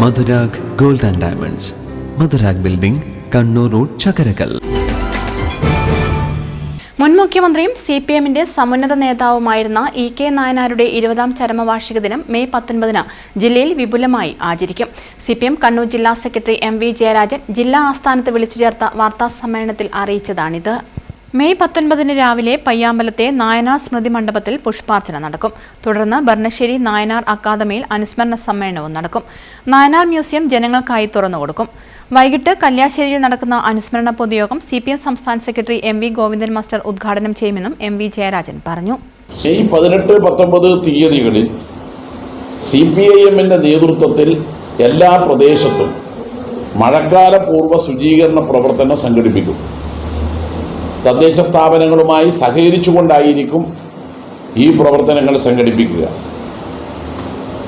Madhurag gold and diamonds. Madhurag building Kannur road Chakkarakkal മുൻ മുഖ്യമന്ത്രിയും C P എമ്മിന്റെ സമുന്നത നേതാവുമായിരുന്ന E K നായനാരുടെ ഇരുപതാം ചരമവാർഷിക ദിനം മെയ് പത്തൊൻപതിന് ജില്ലയിൽ വിപുലമായി ആചരിക്കും. സി പി എം കണ്ണൂർ ജില്ലാ സെക്രട്ടറി എം വി ജയരാജൻ ജില്ലാ ആസ്ഥാനത്ത് വിളിച്ചു ചേർത്ത വാർത്താ സമ്മേളനത്തിൽ അറിയിച്ചതാണിത്. മെയ് പത്തൊൻപതിന് രാവിലെ പയ്യാമ്പലത്തെ നായനാർ സ്മൃതി മണ്ഡപത്തിൽ പുഷ്പാർച്ചന നടക്കും. തുടർന്ന് ഭരണശ്ശേരി നായനാർ അക്കാദമിയിൽ അനുസ്മരണ സമ്മേളനവും നടക്കും. നായനാർ മ്യൂസിയം ജനങ്ങൾക്കായി തുറന്നു കൊടുക്കും. വൈകിട്ട് കല്യാശ്ശേരിയിൽ നടക്കുന്ന അനുസ്മരണ പൊതുയോഗം സി പി എം സംസ്ഥാന secretary M V Govindan master ഉദ്ഘാടനം ചെയ്യുമെന്നും എം വി ജയരാജൻ പറഞ്ഞു. മെയ് പതിനെട്ട് പത്തൊമ്പത് തീയതികളിൽ സി പി ഐ എമ്മിന്റെ നേതൃത്വത്തിൽ എല്ലാ പ്രദേശത്തും മഴക്കാല പൂർവ ശുചീകരണ പ്രവർത്തനം സംഘടിപ്പിക്കും. തദ്ദേശ സ്ഥാപനങ്ങളുമായി സഹകരിച്ചുകൊണ്ടായിരിക്കും ഈ പ്രവർത്തനങ്ങൾ സംഘടിപ്പിക്കുക.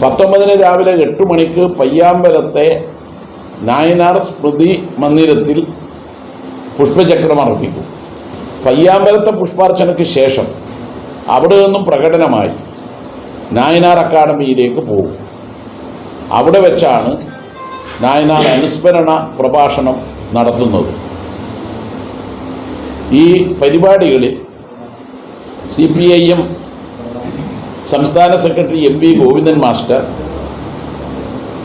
പത്തൊമ്പതിന് രാവിലെ എട്ട് മണിക്ക് പയ്യാമ്പലത്തെ നായനാർ സ്മൃതി മന്ദിരത്തിൽ പുഷ്പചക്രം അർപ്പിക്കും. പയ്യാമ്പലത്തെ പുഷ്പാർച്ചനയ്ക്ക് ശേഷം അവിടെ നിന്നും പ്രകടനമായി നായനാർ അക്കാഡമിയിലേക്ക് പോകും. അവിടെ വെച്ചാണ് നായനാർ അനുസ്മരണ പ്രഭാഷണം നടത്തുന്നത്. ഈ പരിപാടികളിൽ സി പി ഐ എം സംസ്ഥാന secretary M V Govindan master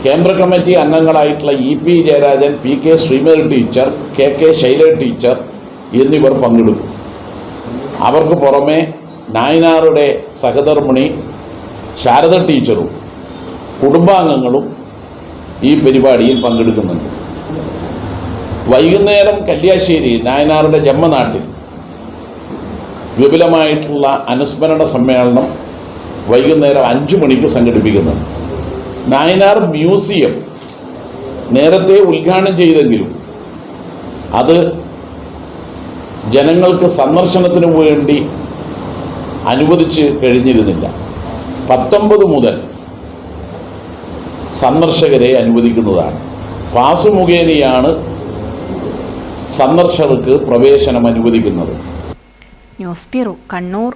കേന്ദ്ര committee അംഗങ്ങളായിട്ടുള്ള E P Jayarajan P K Sreemathi teacher K K Shaila teacher എന്നിവർ പങ്കെടുക്കും. അവർക്ക് പുറമെ നായനാറുടെ സഹധർമ്മിണി ശാരദ ടീച്ചറും കുടുംബാംഗങ്ങളും ഈ പരിപാടിയിൽ പങ്കെടുക്കുന്നുണ്ട്. വൈകുന്നേരം കല്യാശ്ശേരി നായനാറുടെ ജന്മനാട്ടിൽ വിപുലമായിട്ടുള്ള അനുസ്മരണ സമ്മേളനം വൈകുന്നേരം അഞ്ച് മണിക്ക് സംഘടിപ്പിക്കുന്നു. നായനാർ മ്യൂസിയം നേരത്തെ ഉദ്ഘാടനം ചെയ്തെങ്കിലും അത് ജനങ്ങൾക്ക് സന്ദർശനത്തിന് വേണ്ടി അനുവദിച്ച് കഴിഞ്ഞിരുന്നില്ല. പത്തൊമ്പത് മുതൽ സന്ദർശകരെ അനുവദിക്കുന്നതാണ്. പാസ് മുഖേനയാണ് സന്ദർശകർക്ക് പ്രവേശനം അനുവദിക്കുന്നത്. News bureau Kannur.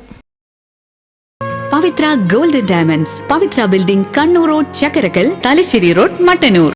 Pavithra gold diamonds Pavithra building Kannur road Chakkarakkal Thalassery road Mattannur.